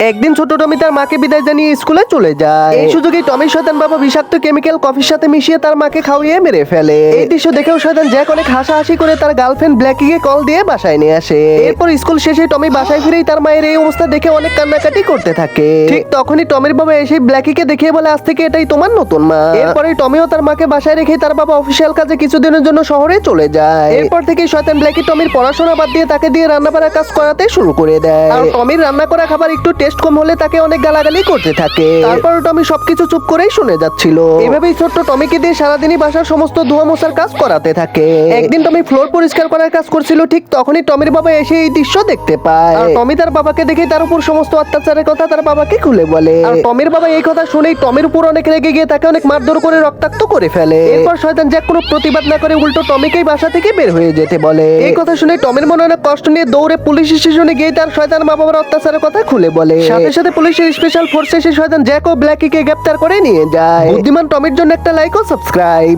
একদিন ছোট টমি তার মাকে বিদায় জানিয়ে স্কুলে চলে যায়। এই সুযোগে টমির শয়তান বাবা বিষাক্ত কেমিক্যাল কফির সাথে মিশিয়ে তার মাকে খাওয়িয়ে মেরে ফেলে। এই দৃশ্য দেখেও শয়তান জ্যাক অনেক হাসাহাসি করে তার গার্লফ্রেন্ড ব্ল্যাকিকে কল দিয়ে বাসায় নিয়ে আসে। এরপর স্কুল শেষে টমি বাসায় ফিরেই তার মায়ের এই অবস্থা দেখে অনেক কান্নাকাটি করতে থাকে। ঠিক তখনই টমির বাবা এসে ব্ল্যাকিকে দেখিয়ে বলে আজ থেকে এটাই তোমার নতুন মা। এরপরে টমিও তার মাকে বাসায় রেখে তার বাবা অফিসিয়াল কাজে কিছুদিনের জন্য শহরে চলে যায়। এরপর থেকে শয়তান ব্ল্যাকি টমির পড়াশোনা বাদ দিয়ে তাকে দিয়ে রান্না বাড়ার কাজ করাতে শুরু করে দেয়। আর টমির রান্না করা খাবার একটু টেস্ট কম হলে তাকে অনেক গালাগালি করতে থাকে। তারপর টমি সবকিছু চুপ করেই শুনে যাচ্ছিল। এভাবেই ছোট্ট টমিকে দিয়ে সারাদিনই বাসার সমস্ত ধোয়া মোছার কাজ করাতে থাকে। একদিন টমি ফ্লোর পরিষ্কার করার কাজ করছিল, ঠিক তখনই টমির বাবা এসে এই দৃশ্য দেখতে পায়। আর টমি তার বাবাকে দেখে তার উপর সমস্ত অত্যাচারের কথা তার বাবাকে খুলে বলে। আর টমির বাবা এই কথা শুনেই টমির উপর অনেক রেগে গিয়ে তাকে অনেক মারধর করে রক্তাক্ত করে ফেলে। এরপর শয়তান জ্যাক কোনো প্রতিবাদ না করে উল্টো টমিকেই বাসা থেকে বের হয়ে যেতে বলে। এই কথা শুনে টমির মনে অনেক কষ্ট নিয়ে দৌড়ে পুলিশ স্টেশনে গিয়ে তার শয়তান মা বাবার অত্যাচারের কথা খুলে বলে। সাথে সাথে পুলিশের স্পেশাল ফোর্স এসে শয়তান জ্যাক ব্ল্যাকিকে গ্রেপ্তার করে নিয়ে যায়। বুদ্ধিমান টমির জন্য একটা লাইক ও সাবস্ক্রাইব